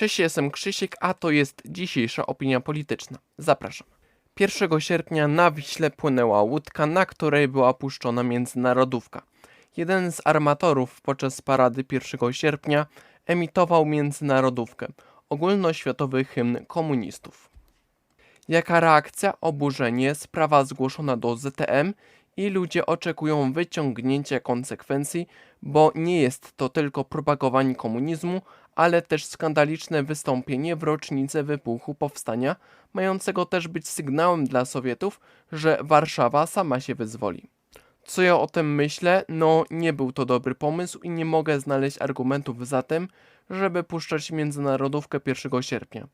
Cześć, jestem Krzysiek, a to jest dzisiejsza opinia polityczna. Zapraszam. 1 sierpnia na Wiśle płynęła łódka, na której była puszczona międzynarodówka. Jeden z armatorów podczas parady 1 sierpnia emitował międzynarodówkę, ogólnoświatowy hymn komunistów. Jaka reakcja? Oburzenie, sprawa zgłoszona do ZTM i ludzie oczekują wyciągnięcia konsekwencji, bo nie jest to tylko propagowanie komunizmu, ale też skandaliczne wystąpienie w rocznicę wybuchu powstania, mającego też być sygnałem dla Sowietów, że Warszawa sama się wyzwoli. Co ja o tym myślę? No, nie był to dobry pomysł i nie mogę znaleźć argumentów za tym, żeby puszczać międzynarodówkę 1 sierpnia.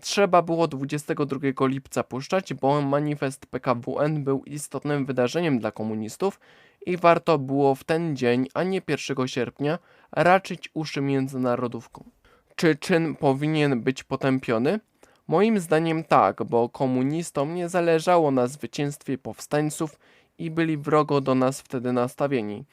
Trzeba było 22 lipca puszczać, bo manifest PKWN był istotnym wydarzeniem dla komunistów i warto było w ten dzień, a nie 1 sierpnia, raczyć uszy międzynarodówką. Czy czyn powinien być potępiony? Moim zdaniem tak, bo komunistom nie zależało na zwycięstwie powstańców i byli wrogo do nas wtedy nastawieni.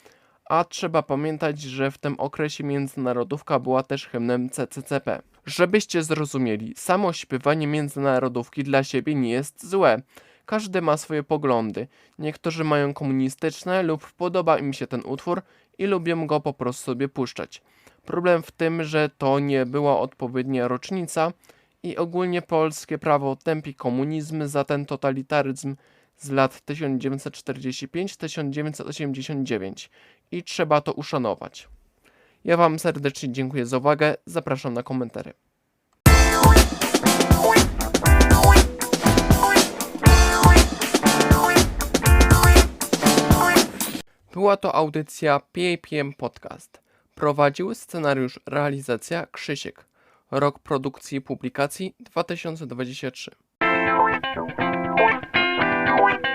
A trzeba pamiętać, że w tym okresie międzynarodówka była też hymnem CCCP. Żebyście zrozumieli, samo śpiewanie międzynarodówki dla siebie nie jest złe. Każdy ma swoje poglądy. Niektórzy mają komunistyczne lub podoba im się ten utwór i lubią go po prostu sobie puszczać. Problem w tym, że to nie była odpowiednia rocznica i ogólnie polskie prawo tępi komunizm za ten totalitaryzm z lat 1945-1989 i trzeba to uszanować. Ja Wam serdecznie dziękuję za uwagę, zapraszam na komentarze. Była to audycja PAPM Podcast. Prowadził scenariusz realizacja Krzysiek. Rok produkcji i publikacji 2023. Bye.